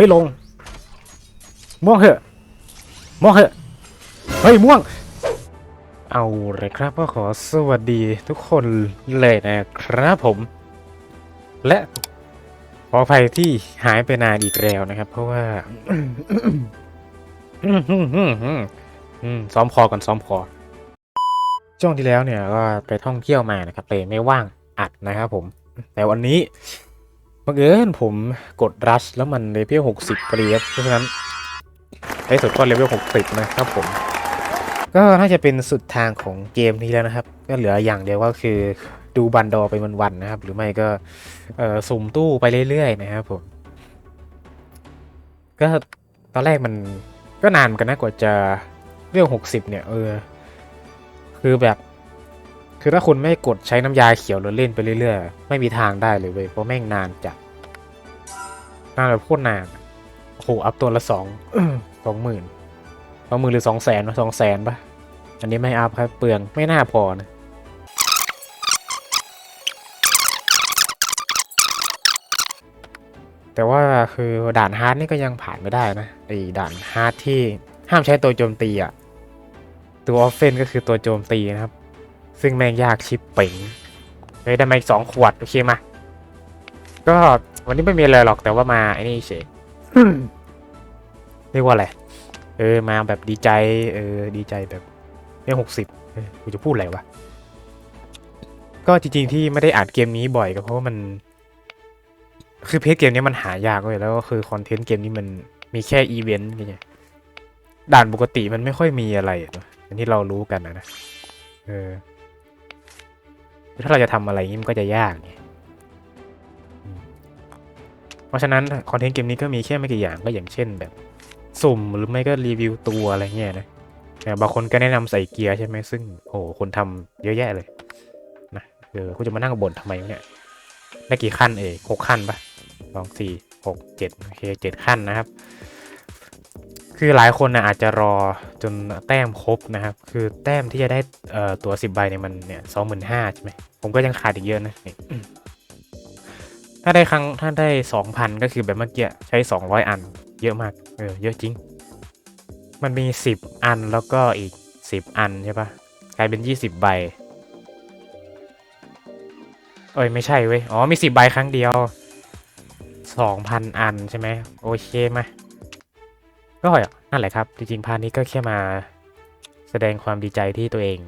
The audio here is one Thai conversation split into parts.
ฮ้ยลง ม่วงเหอะม่วงเหอะเฮ้ยม่วง เอาเลยครับก็ขอสวัสดีทุกคนเลยนะครับผม และขออภัยที่หายไปนานอีกแล้วนะครับ เพราะว่าซ้อมคอก่อนซ้อมคอช่วงที่แล้วเนี่ยก็ไปท่องเที่ยวมานะครับเลยไม่ว่างอัดนะครับผม แต่วันนี้ บังเอิญผมกดรัชแล้วมันเลเวล60พอดีครับเพราะฉะนั้นในสุดก็เลเวล60นะครับผม ก็น่าจะเป็นสุดทางของเกมนี้แล้วนะครับ ก็เหลืออย่างเดียวก็คือดูบันดอไปวันๆนะครับ หรือไม่ก็สุ่มตู้ไปเรื่อยๆนะครับผมก็ตอนแรกมันก็นานเหมือนกันนะกว่าจะเรื่อง60เนี่ยเออ คือแบบ คือถ้าคุณไม่กดใช้น้ำยาเขียวหรือเล่นไปเรื่อยๆ ไม่มีทางได้เลยเว้ยเพราะแม่งนานจัดนานแบบโคตรนานโอ้โหอัพตัวละสองสองหมื่นสองหมื่นหรือสองแสนสองแสนปะอันนี้ไม่อัพครับเปลืองไม่น่าพอนะแต่ว่าคือด่านฮาร์ดนี่ก็ยังผ่านไม่ได้นะไอ้ด่านฮาร์ดที่ห้ามใช้ตัวโจมตีอะตัวออฟเฟนก็คือตัวโจมตีนะครับ ซึ่งแม่งยากชิปเป๋งเฮ้ยได้มาอีกสองขวด โอเคมา ก็วันนี้ไม่มีอะไรหรอกแต่ว่ามาไอ้นี่เฉยเรียกว่าอะไร เออมาแบบดีใจ เออดีใจแบบเนี่ยหกสิบกูจะพูดอะไรวะ ก็จริงๆที่ไม่ได้อ่านเกมนี้บ่อยก็เพราะว่ามัน คือเพจเกมนี้มันหายากเลยแล้วก็คือคอนเทนต์เกมนี้มันมีแค่อีเวนต์ไงด่านปกติมันไม่ค่อยมีอะไรอะเนอะอย่างที่เรารู้กันนะนะเออ ถ้าเราจะทำอะไรอย่างนี้มันก็จะยากไงอืมเพราะฉะนั้นคอนเทนต์เกมนี้ก็มีแค่ไม่กี่อย่างก็อย่างเช่นแบบสุ่มหรือไม่ก็รีวิวตัวอะไรเงี้ยนะแต่บางคนก็แนะนำใส่เกียร์ใช่ไหมซึ่งโอ้โหคนทำเยอะแยะเลยนะเออคุณจะมานั่งบ่นทำไมเนี่ยได้กี่ขั้นเอ่ยหกขั้นปะสองสี่หกเจ็ดโอเคเจ็ดขั้นนะครับ คือหลายคนนะอาจจะรอจนแต้มครบนะครับ คือแต้มที่จะได้เอ่อตัวสิบใบเนี่ยมันเนี่ยสองหมื่นห้าใช่ไหมผมก็ยังขาดอีกเยอะนะนี่ถ้าได้ครั้งถ้าได้สองพันก็คือแบบเมื่อกี้ใช้สองร้อยอัน เยอะมาก เออ เยอะจริง มันมีสิบอันแล้วก็อีกสิบอันใช่ปะกลายเป็นยี่สิบใบ เอ้ย ไม่ใช่เว้ย อ๋อ มีสิบใบครั้งเดียวสองพันอันใช่ไหม โอเคมา ก็นั่นแหละครับ จริงๆพาร์ทนี้ก็แค่มาแสดงความดีใจที่ตัวเอง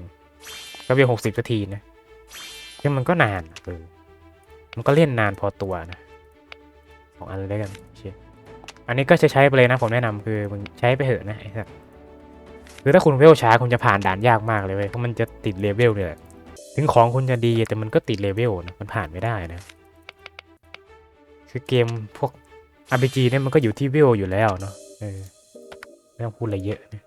ก็เพียงหกสิบนาทีนะซึ่งมันก็นานเออมันก็เล่นนานพอตัวนะสองอันเลยแล้วกันเชียอันนี้ก็จะใช้ไปเลยนะผมแนะนำคือมึงใช้ไปเถอะนะไอ้สัสคือถ้าคุณเวลช้าคุณจะผ่านด่านยากมากเลยเว้ยเพราะมันจะติดเลเวลเนี่ยถึงของคุณจะดีแต่มันก็ติดเลเวลนะมันผ่านไม่ได้นะคือเกมพวก RPG เนี่ยมันก็อยู่ที่เวลอยู่แล้วเนาะเออ ไม่ต้องพูดอะไรเยอะนะ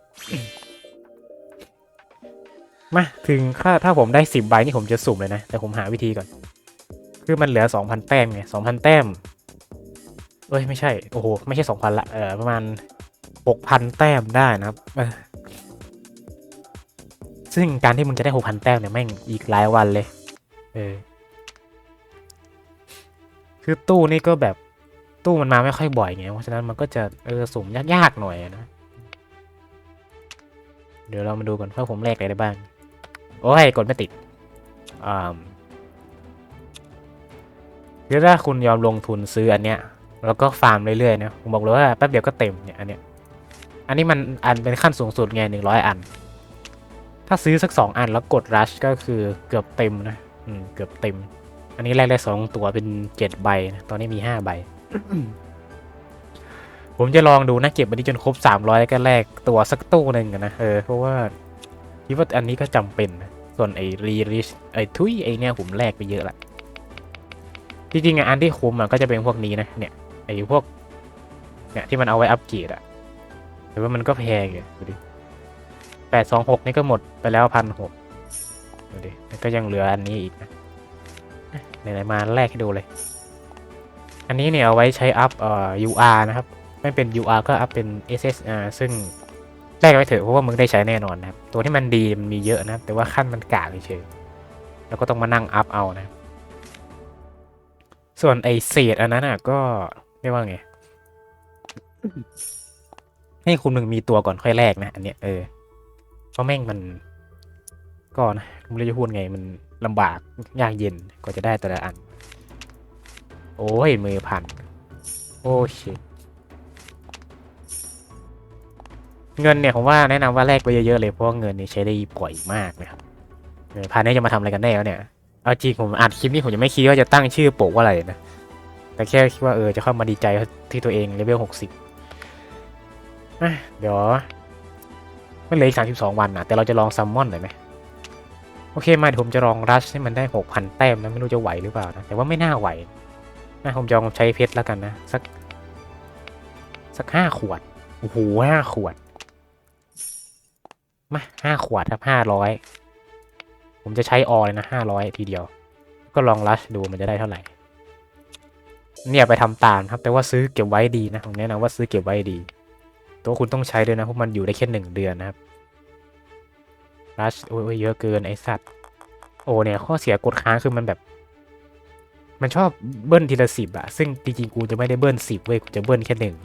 มาถึงถ้าถ้าผมได้สิบใบนี่ผมจะสุ่มเลยนะ แต่ผมหาวิธีก่อน คือมันเหลือสองพันแต้มไงสองพันแต้มเอ้ยไม่ใช่ โอ้โห ไม่ใช่สองพันละเออประมาณหกพันแต้มได้นะครับซึ่งการที่มึงจะได้หกพันแต้มเนี่ยแม่งอีกหลายวันเลย เออ คือตู้นี่ก็แบบตู้มันมาไม่ค่อยบ่อยไง เพราะฉะนั้นมันก็จะเออสุ่มยากๆหน่อยนะ ดี๋ยวเรามาดูก่อนว่าผมแลกอะไรได้บ้าง โอ้ยกดไม่ติดอ่าคือถ้าคุณยอมลงทุนซื้ออันเนี้ย แล้วก็ฟาร์มเรื่อยๆนะผมบอกเลยว่าแป๊บเดียวก็เต็มเนี่ยอันเนี้ย อันนี้มันอันเป็นขั้นสูงสุดไงหนึ่งร้อยอัน ถ้าซื้อสักสองอันแล้วกดรัชก็คือเกือบเต็มนะอืมเกือบเต็ม อันนี้แลกได้สองตัวเป็นเจ็ดใบนะตอนนี้มีห้าใบ ผมจะลองดูนะเก็บอันนี้จนครบสามร้อยก็แลกตัวสักตู้หนึ่งนะ เออ เพราะว่าคิดว่าอันนี้ก็จำเป็น ส่วนไอ้รีริชไอ้ทุยไอ้เนี่ยผมแลกไปเยอะละจริงๆอันที่คุ้มอะก็จะเป็นพวกนี้นะ เนี่ยไอ้พวก เนี่ยที่มันเอาไว้อัปเกรดอะแต่ว่ามันก็แพงไงดูดิแปดสองหกนี่ก็หมดไปแล้วพันหกดูดิแล้วก็ยังเหลืออันนี้อีกนะไหนๆมาแรกให้ดูเลย อันนี้เนี่ยเอาไว้ใช้อัพเอ่อ UR นะครับ ไม่เป็น UR ก็อัพเป็น SSR ซึ่งแรกไว้เถอะเพราะว่ามึงได้ใช้แน่นอนนะครับ ตัวที่มันดีมันมีเยอะนะแต่ว่าขั้นมันกากเฉยๆแล้วก็ต้องมานั่งอัพเอานะ ส่วนไอเศษอันนั้นอะก็เรียกว่าไง ให้คุณหนึ่งมีตัวก่อนค่อยแลกนะ อันเนี้ยเออเพราะแม่งมันก็นะไม่รู้จะพูดไงมันลำบากยากเย็นกว่าจะได้แต่ละอัน โอ้ยมือพัน โอ้ชิ เงินเนี่ยผมว่าแนะนำว่าแลกไปเยอะๆเลยเพราะว่าเงินนี่ใช้ได้บ่อยมากนะครับเออพันนี้จะมาทำอะไรกันแน่แล้วเนี่ยเอาจริงผมอัดคลิปนี้ผมยังไม่คิดว่าจะตั้งชื่อโปกว่าอะไรนะแต่แค่คิดว่าเออจะเข้ามาดีใจที่ตัวเองเลเวลหกสิบเดี๋ยวไม่เหลืออีกสามสิบสองวันนะแต่เราจะลองซัมมอนหน่อยไหมโอเคมาเดี๋ยวผมจะลองรัชให้มันได้หกพันแต้มนะไม่รู้จะไหวหรือเปล่านะแต่ว่าไม่น่าไหวนะผมจะลองใช้เพชรแล้วกันนะสักสักห้าขวดโอ้โหห้าขวด มาห้าขวดครับห้าร้อยผมจะใช้ออเลยนะห้าร้อยทีเดียว ก็ลองรัชดูมันจะได้เท่าไหร่ เนี่ยไปทำตามครับ แต่ว่าซื้อเก็บไว้ดีนะผมแนะนำว่าซื้อเก็บไว้ดี ตัวคุณต้องใช้ด้วยนะเพราะมันอยู่ได้แค่หนึ่งเดือนนะครับรัชโอ้ยเยอะเกินไอสัตว์ โอ้เนี่ยข้อเสียกดค้างคือมันแบบ มันชอบเบิ้ลทีละสิบอะซึ่งจริงๆกูจะไม่ได้เบิ้ลสิบเว้ยกูจะเบิ้ลแค่หนึ่ง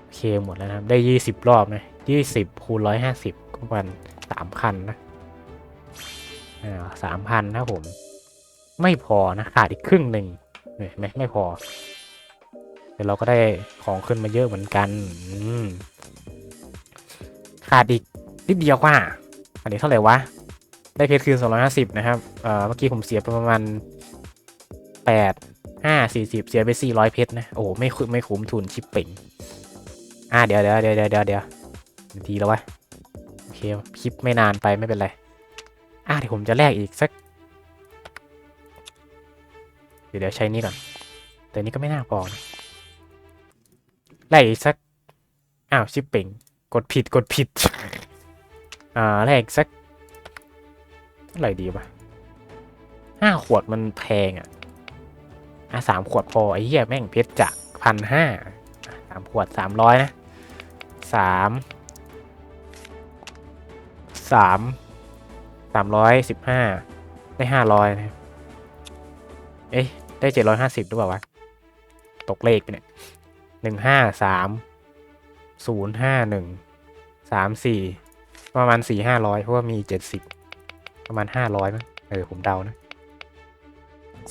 โอเคหมดแล้วนะครับได้ยี่สิบรอบนะ ยี่สิบคูณร้อยห้าสิบก็ประมาณสามพันนะอ่าสามพันนะผม ไม่พอนะขาดอีกครึ่งหนึ่งเห็นไหมไม่พอเดี๋ยวเราก็ได้ของขึ้นมาเยอะเหมือนกันอืมขาดอีกนิดเดียวว่า อันนี้เท่าไหร่วะ ได้เพชรคืน 250 นะครับ เอ่อ เมื่อกี้ผมเสียไปประมาณ 8 5 40 เสียไป 400 เพชรนะ โอ้ไม่คุ้มไม่คุ้มทุนชิปเป่งอ่าเดี๋ยวเดี๋ยวเดี๋ยวเดี๋ยวเดี๋ยว นาทีแล้ววะโอเคคลิปไม่นานไปไม่เป็นไร อ่าเดี๋ยวผมจะแลกอีกสัก เดี๋ยวเดี๋ยวใช้นี่ก่อน แต่นี้ก็ไม่น่าพอนะแลกอีกสัก อ้าวชิปเป่งกดผิดกดผิด อ่าแลกอีกสักเท่าไหร่ดีวะห้าขวดมันแพงอะอะสามขวดพอไอ้เหี้ยแม่งเพชรจากพันห้าสามขวดสามร้อยนะสาม สามสามร้อยสิบห้าได้ห้าร้อยนะ เอ๊ะ ได้เจ็ดร้อยห้าสิบหรือเปล่าวะ ตกเลขไปเนี่ยหนึ่งห้าสามศูนย์ห้าหนึ่งสามสี่ประมาณสี่ห้าร้อยเพราะว่ามีเจ็ดสิบประมาณห้าร้อยมั้งเออ ผมเดานะ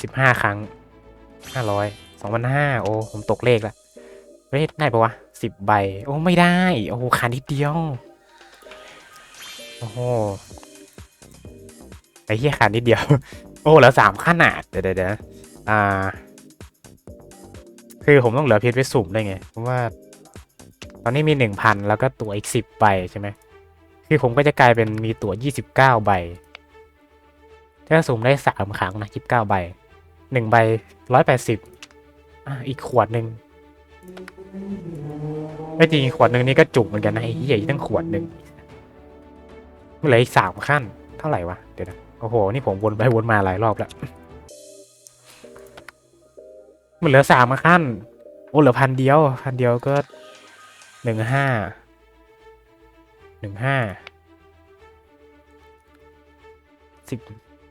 สิบห้าครั้งห้าร้อยสองพันห้าโอ้ ผมตกเลขละเฮ้ยได้ปะวะสิบใบ โอ้ ไม่ได้ โอ้ขาดนิดเดียว อ้โหไอ้เหี้ยขาดนิดเดียว โอ้เหลือสามขนาดเดี๋ยวเดี๋ยวเอ่า คือผมต้องเหลือเพชรไว้สุ่มได้ไงเพราะว่า ตอนนี้มีหนึ่งพันแล้วก็ตัวอีกสิบใบใช่ไหมคือผมก็จะกลายเป็นมีตั๋ว29ใบ ถ้าสุ่มได้3ครั้งนะ29ใบ1ใบ180อะอีกขวดหนึ่งไม่จริงขวดหนึ่งนี่ก็จุกเหมือนกันนะไอ้เหี้ยอีกตั้งขวดหนึ่ง เหลืออีกสามขั้น เท่าไหร่วะ เดี๋ยวนะ โอ้โห นี่ผมวนไปวนมาหลายรอบแล้ว มันเหลือสามขั้น โอ้เหลือพันเดียว พันเดียวก็หนึ่งห้าหนึ่งห้าสิบ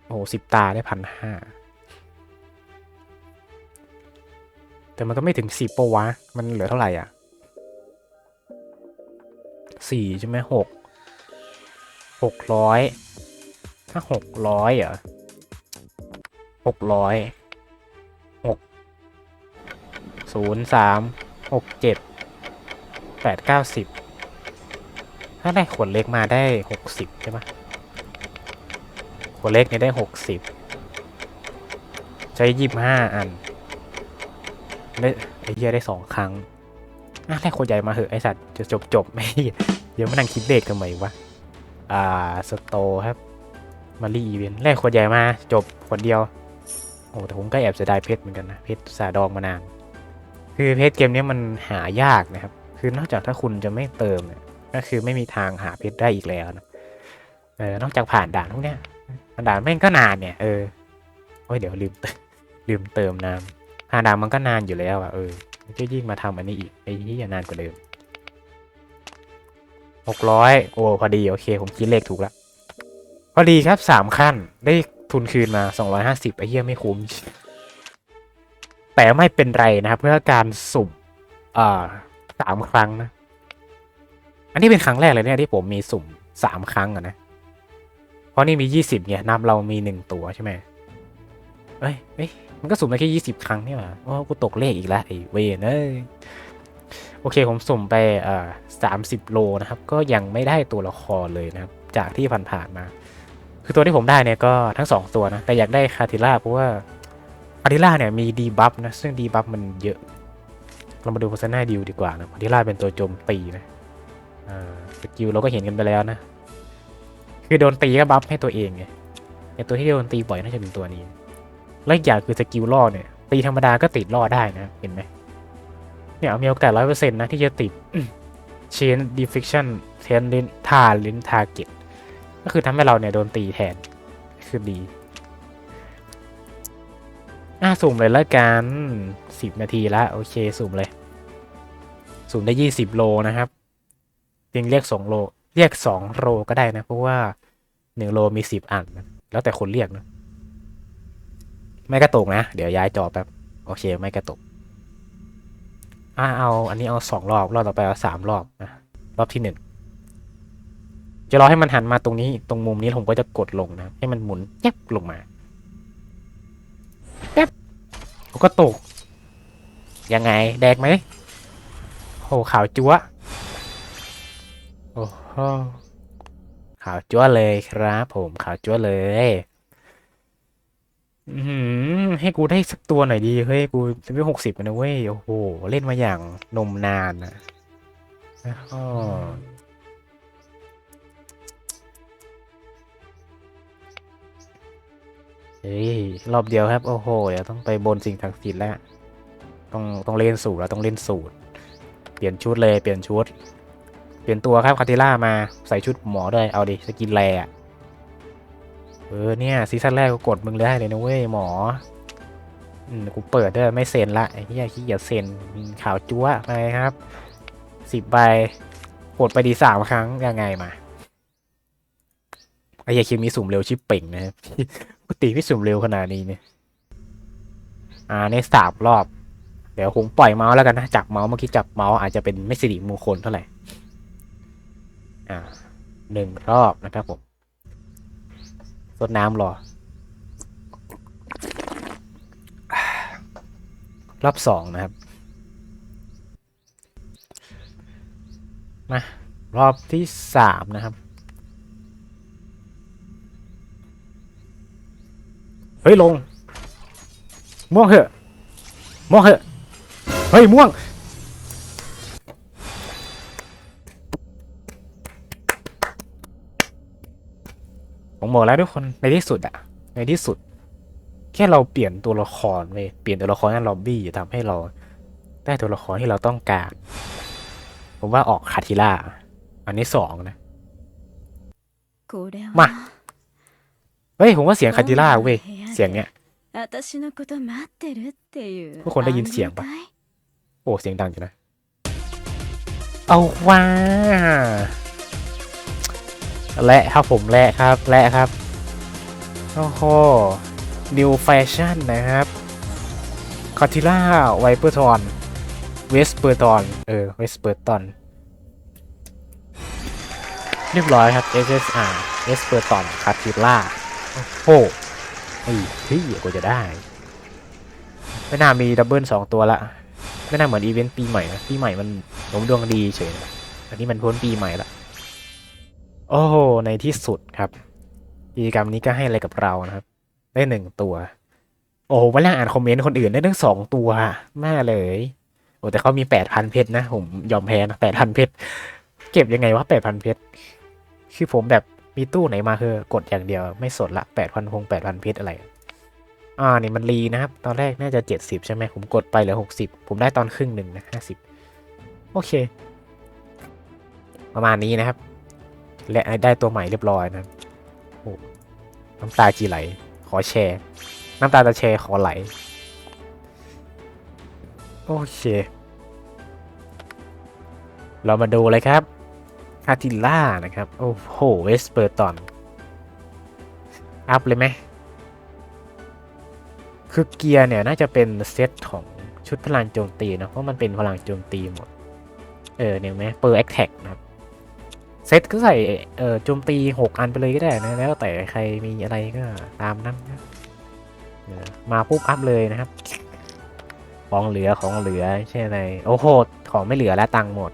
โอ้สิบตาได้พันห้าแต่มันก็ไม่ถึงสิบปะวะ มันเหลือเท่าไหร่อะสี่ใช่ไหมหก หกร้อยถ้าหกร้อยเหรอหกร้อยหกศูนย์สามหกเจ็ดแปดเก้าสิบถ้าได้ขวดเล็กมาได้หกสิบใช่ปะขวดเล็กเนี่ยได้หกสิบใช้ยี่บห้าอันได้ไอ้เหี้ยได้สองครั้งอะได้ขวดใหญ่มาเหอะไอสัตว์จะจบจบไม่เดี๋ยวมานั่งคิดเลขกันใหม่วะ อ่าสโตครับมารีอีเวนต์แรกขวดใหญ่มาจบขวดเดียว โอ้แต่ผมก็แอบเสียดายเพชรเหมือนกันนะ เพชรสาดองมานาน คือเพชรเกมนี้มันหายากนะครับ คือนอกจากถ้าคุณจะไม่เติมเนี่ยก็คือไม่มีทางหาเพชรได้อีกแล้วนะเออนอกจากผ่านด่านพวกเนี้ยด่านแม่งก็นานเนี่ยเออโอ้ยเดี๋ยวลืมลืมเติมน้ำผ่านด่านมันก็นานอยู่แล้วอะเออจะยิ่งมาทำอันนี้อีกไอ้ที่นานกว่าเดิม หกร้อยโอ้พอดีโอเค ผมคิดเลขถูกแล้วพอดีครับสามขั้นได้ทุนคืนมาสองร้อยห้าสิบไอ้เหี้ยไม่คุ้ม แต่ไม่เป็นไรนะครับ เพื่อการสุ่มอ่าสามครั้งนะ อันนี้เป็นครั้งแรกเลยเนี่ยที่ผมมีสุ่มสามครั้งอะนะ เพราะนี่มียี่สิบเนี่ยนับเรามีหนึ่งตัวใช่ไหมเอ้ยเอ้ยมันก็สุ่มได้แค่ยี่สิบครั้งนี่หว่าโอ้กูตกเลขอีกแล้วไอ้เวนเอ้ย โอเคผมสุ่มไปเอ่อสามสิบโลนะครับ ก็ยังไม่ได้ตัวละครเลยนะครับ จากที่ผ่านๆมา คือตัวที่ผมได้เนี่ยก็ทั้งสองตัวนะ แต่อยากได้คาติล่าเพราะว่าคาติล่าเนี่ยมีดีบัฟนะ ซึ่งดีบัฟมันเยอะ เรามาดูโฆษณาดิวดีกว่านะคาติล่าเป็นตัวโจมตีนะสกิลเราก็เห็นกันไปแล้วนะ คือโดนตีก็บัฟให้ตัวเองไงแต่ตัวที่โดนตีบ่อยน่าจะเป็นตัวนี้ และอีกอย่างคือสกิลล่อเนี่ยตีธรรมดาก็ติดล่อได้นะ เห็นไหม เนี่ยมีโอกาสร้อยเปอร์เซ็นต์นะที่จะติด chain deflection เทนลินทาลินทาเก็ตก็คือทำให้เราเนี่ยโดนตีแทน คือดี อะสุ่มเลยแล้วกันสิบนาทีละโอเคสุ่มเลย สุ่มได้ยี่สิบโลนะครับเพียงเรียกสองโล เรียกสองโลก็ได้นะ เพราะว่าหนึ่งโลมีสิบอัน แล้วแต่คนเรียกนะ ไม่กระตุกนะ เดี๋ยวย้ายจอแป๊บ โอเค ไม่กระตุก อ่าเอา อันนี้เอาสองรอบรอบต่อไปเอาสามรอบนะรอบที่หนึ่งจะรอให้มันหันมาตรงนี้ตรงมุมนี้ผมก็จะกดลงนะให้มันหมุนแยบลงมาแยบผมก็ตก ยังไงแดกไหมโอ้ขาวจั๊วโอ้โหขาวจั๊วเลยครับ ผมขาวจั๊วเลย ให้กูได้สักตัวหน่อยดีเฮ้ยกูจะไม่หกสิบนะเว้ยโอ้โหเล่นมาอย่างนมนานนะอ้อเฮ้ยรอบเดียวครับโอ้โหเดี๋ยวต้องไปบนสิ่งศักดิ์สิทธิ์แล้วต้องต้องเล่นสูตรแล้วต้องเล่นสูตร เปลี่ยนชุดเลยเปลี่ยนชุด เปลี่ยนตัวครับคาติล่ามาใส่ชุดหมอด้วยเอาดิสกินแรอะ เออเนี่ยซีซั่นแรกกูกดมึงได้เลยนะเว้ยหมออืมกูเปิดด้วยไม่เซ็นละไอ้เหี้ยขี้เกียจเซ็นข่าวจั๊วไปครับสิบใบกดไปดีสามครั้งยังไงมาไอ้เหี้ยคิวมีสุ่มเร็วชิปเป่งนะครับปกติไม่สุ่มเร็วขนาดนี้เนี่ยอ่าในสามรอบ เดี๋ยวคงปล่อยเมาส์แล้วกันนะจับเมาส์เมื่อกี้จับเมาส์อาจจะเป็นไม่สิริมงคลเท่าไหร่อ่าหนึ่งรอบนะครับผม รดน้ำรอ รอบสองนะครับ มา รอบที่สามนะครับ เฮ้ย ลง ม่วงเหอะ ม่วงเหอะ เฮ้ย ม่วง ผมบอกแล้วทุกคนในที่สุดอะในที่สุด แค่เราเปลี่ยนตัวละครเลยเปลี่ยนตัวละครในล็อบบี้ทำให้เราได้ตัวละครที่เราต้องการ ผมว่าออกคาทิล่า อันนี้สองนะมาเฮ้ยผมว่าเสียงคาทิล่าเว้ยเสียงเนี้ยทุกคนได้ยินเสียงปะโอ้เสียงดังจังนะ เอาว่า และครับผมและครับและครับโอ้โหนิวแฟชั่นนะครับคอติล่าไวเปอร์ทอนเวสเปอร์ตอนเออเวสเปอร์ตอนเรียบร้อยครับ SSR เวสเปอร์ตอนคาติล่าโอ้โหไอ้ที่กว่าจะได้ ไม่น่ามีดับเบิลสองตัวละ ไม่น่าเหมือนอีเวนต์ปีใหม่นะปีใหม่มันผมดวงดีเฉยนะอันนี้มันพ้นปีใหม่ละ โอ้โห ในที่สุดครับ กิจกรรมนี้ก็ให้อะไรกับเรานะครับ ได้หนึ่งตัว โอ้โหมาแล้วอ่านคอมเมนต์คนอื่นได้ทั้งสองตัวแม่เลย โอ้แต่เขามีแปดพันเพชรนะ ผมยอมแพ้นะแปดพันเพชร เก็บยังไงวะแปดพันเพชร คือผมแบบมีตู้ไหนมาคือกดอย่างเดียวไม่สดละแปดพันพงแปดพันเพชรอะไร อ่านี่มันรีนะครับ ตอนแรกน่าจะเจ็ดสิบใช่ไหมผมกดไปเหลือหกสิบผมได้ตอนครึ่งหนึ่งนะห้าสิบโอเค ประมาณนี้นะครับ และได้ตัวใหม่เรียบร้อยนะโอ้น้ำตาจีไหล ขอแชร์ น้ำตาจะแชร์ขอไหล โอเค เรามาดูเลยครับคาติล่านะครับ โอ้โห เวสเปอร์ตอน อัพเลยไหม คือเกียร์เนี่ย น่าจะเป็นเซตของชุดพลังโจมตีนะ เพราะมันเป็นพลังโจมตีหมด เออเนี่ยไหมเปอร์แอคแท็กนะครับ เซตก็ใส่เออโจมตีหกอันไปเลยก็ได้นะ แล้วแต่ใครมีอะไรก็ตามนั้นนะมาปุ๊บอัพเลยนะครับ ของเหลือของเหลือใช่ไหมโอ้โหของไม่เหลือแล้วตังค์หมด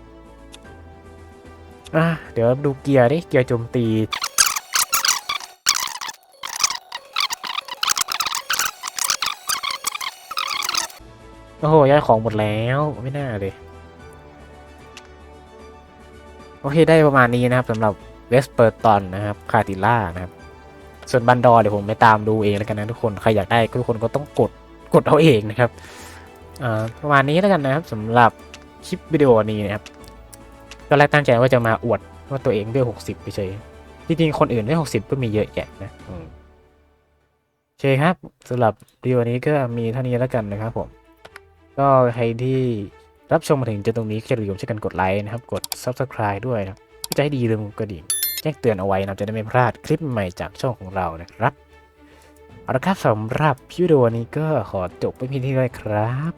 อะเดี๋ยวดูเกียร์ดิเกียร์โจมตีโอ้โหย้ายของหมดแล้วไม่น่าเลย โอเคได้ประมาณนี้นะครับสำหรับเวสเปอร์ตอนนะครับคาติล่านะครับ ส่วนบันดอเดี๋ยวผมไปตามดูเองแล้วกันนะทุกคนใครอยากได้ทุกคนก็ต้องกดกดเอาเองนะครับประมาณนี้แล้วกันนะครับสำหรับคลิปวิดีโอนี้นะครับก็แรกตั้งใจว่าจะมาอวดว่าตัวเองเวลหกสิบเฉยจริงๆคนอื่นเวลหกสิบก็มีเยอะแยะนะโอเคครับสำหรับวิดีโอนี้ก็มีเท่านี้แล้วกันนะครับผม ก็ใครที่ รับชมมาถึงจนตรงนี้อย่าลืมช่วยกันกดไลค์นะครับ กด subscribe ด้วยนะจะให้ดีลืมกระดิ่งแจ้งเตือนเอาไว้นะจะได้ไม่พลาดคลิปใหม่จากช่องของเรานะครับเอาละครับสำหรับวิดีโอนี้ก็ขอจบไปเพียงเท่านี้เลยครับ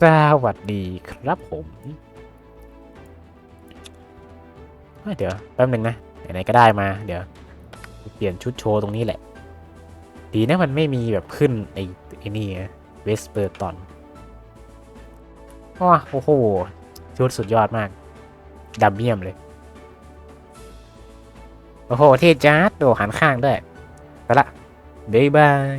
สวัสดีครับผมเเดี๋ยวแป๊บหนึ่งนะไหนๆก็ได้มาเดี๋ยว เปลี่ยนชุดโชว์ตรงนี้แหละ ดีนะมันไม่มีแบบขึ้นไอ้ไอ้นี่เวสเปอร์ตอน โอ้โห ชุดสุดยอดมากดับเยี่ยมเลย โอ้โห เท่จัดโดหันข้างด้วย ไปละ บ๊ายบาย